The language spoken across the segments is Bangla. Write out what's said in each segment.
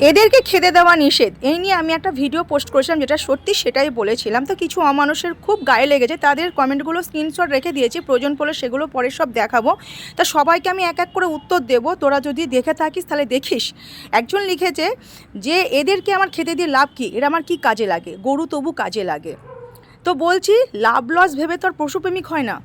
এদেরকে খেতে দেওয়া নিষেধ। এই নিয়ে আমি একটা ভিডিও পোস্ট করেছিলাম যেটা সত্যি সেটাই বলেছিলাম। তো কিছু অমানুষের খুব গায়ে লেগেছে, তাদের কমেন্টগুলো স্ক্রিনশট রেখে দিয়েছি, প্রয়োজন পড়লে সেগুলো পরে সব দেখাবো। তা সবাইকে আমি এক এক করে উত্তর দেব। তোরা যদি দেখে থাকিস তাহলে দেখিস। একজন লিখেছে যে, এদেরকে আমার খেতে দিয়ে লাভ কী? এরা আমার কি কাজে লাগে? গরু তবু কাজে লাগে? তো বলছি লাভ লস ভেবে তোর পশুপ্রেমিক হয় না।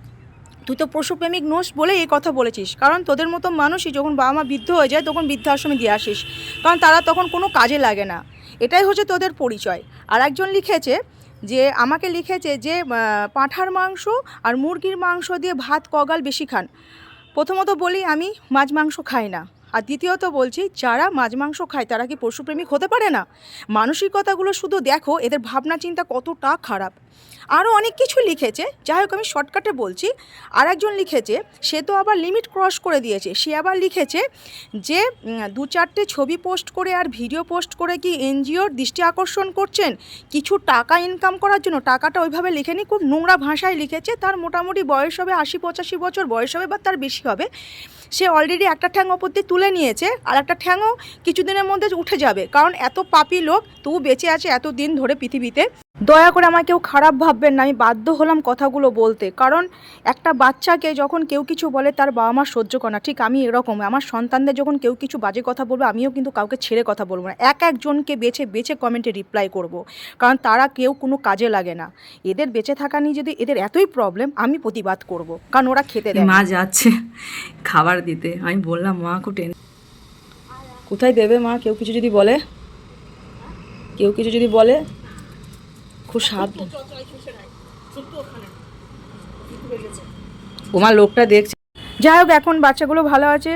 তুই তো পশুপ্রেমিক নোস বলে এই কথা বলেছিস। কারণ তোদের মতো মানুষই যখন বাবা মা বৃদ্ধ হয়ে যায়, তখন বৃদ্ধাশ্রমে দিয়ে আসিস। কারণ তারা তখন কোনো কাজে লাগে না। এটাই হচ্ছে তোদের পরিচয়। আর একজন লিখেছে যে, আমাকে লিখেছে যে পাঁঠার মাংস আর মুরগির মাংস দিয়ে ভাত, কগাল বেশি খান। প্রথমত বলি আমি মাছ মাংস খাই না। আর দ্বিতীয়ত বলছি, যারা মাছ মাংস খায়, তারা কি পশুপ্রেমিক হতে পারে না? মানসিকতাগুলো শুধু দেখো, এদের ভাবনা চিন্তা কতটা খারাপ। আরও অনেক কিছু লিখেছে, যাই হোক আমি শর্টকাটে বলছি। আর একজন লিখেছে, সে তো আবার লিমিট ক্রস করে দিয়েছে। সে আবার লিখেছে যে দু চারটে ছবি পোস্ট করে আর ভিডিও পোস্ট করে কি এনজিওর দৃষ্টি আকর্ষণ করছেন? কিছু টাকা ইনকাম করার জন্য। টাকাটা ওইভাবে লিখেনি, খুব নোংরা ভাষায় লিখেছে। তার মোটামুটি বয়স হবে আশি পঁচাশি বছর, বয়স হবে বা তার বেশি হবে। সে অলরেডি একটা ঠ্যাং ওপর দিয়ে তুলে নিয়েছে, আর একটা ঠ্যাংও কিছুদিনের মধ্যে উঠে যাবে। কারণ এত পাপি লোক, তবু বেঁচে আছে এত দিন ধরে পৃথিবীতে। দয়া করে আমাকে কেউ খারাপ ভাববেন না, আমি বাধ্য হলাম কথাগুলো বলতে। কারণ একটা বাচ্চাকে যখন কেউ কিছু বলে, তার বাবা মা সহ্য করে না। ঠিক আমি এরকম, আমার সন্তানদের যখন কেউ কিছু বাজে কথা বলবে, আমিও কিন্তু কাউকে ছেড়ে কথা বলব না। এক একজনকে বেছে বেছে কমেন্টে রিপ্লাই করব। কারণ তারা কেউ কোনো কাজে লাগে না। এদের বেঁচে থাকা নিয়ে যদি এদের এতই প্রবলেম আমি প্রতিবাদ করব। কারণ ওরা খেতে দেয়। মা যাচ্ছে খাবার দিতে। আমি বললাম, মা টেন কোথায় দেবে মা? কেউ কিছু যদি বলে? কেউ কিছু যদি বলে? খুব স্বাদ ওমা লোকটা দেখছে। যাই হোক এখন বাচ্চাগুলো ভালো আছে।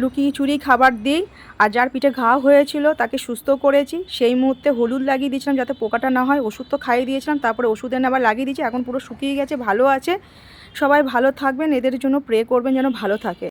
লুকিয়ে চুরি খাবার দিই। আর যার পিঠে ঘা হয়েছিল তাকে সুস্থ করেছি। সেই মুহূর্তে হলুদ লাগিয়ে দিয়েছিলাম যাতে পোকাটা না হয়। ওষুধ তো খাইয়ে দিয়েছিলাম তারপরে ওষুধের আবার লাগিয়ে দিয়েছি। এখন পুরো শুকিয়ে গেছে ভালো আছে। সবাই ভালো থাকবেন। এদের জন্য প্রে করবেন যেন ভালো থাকে।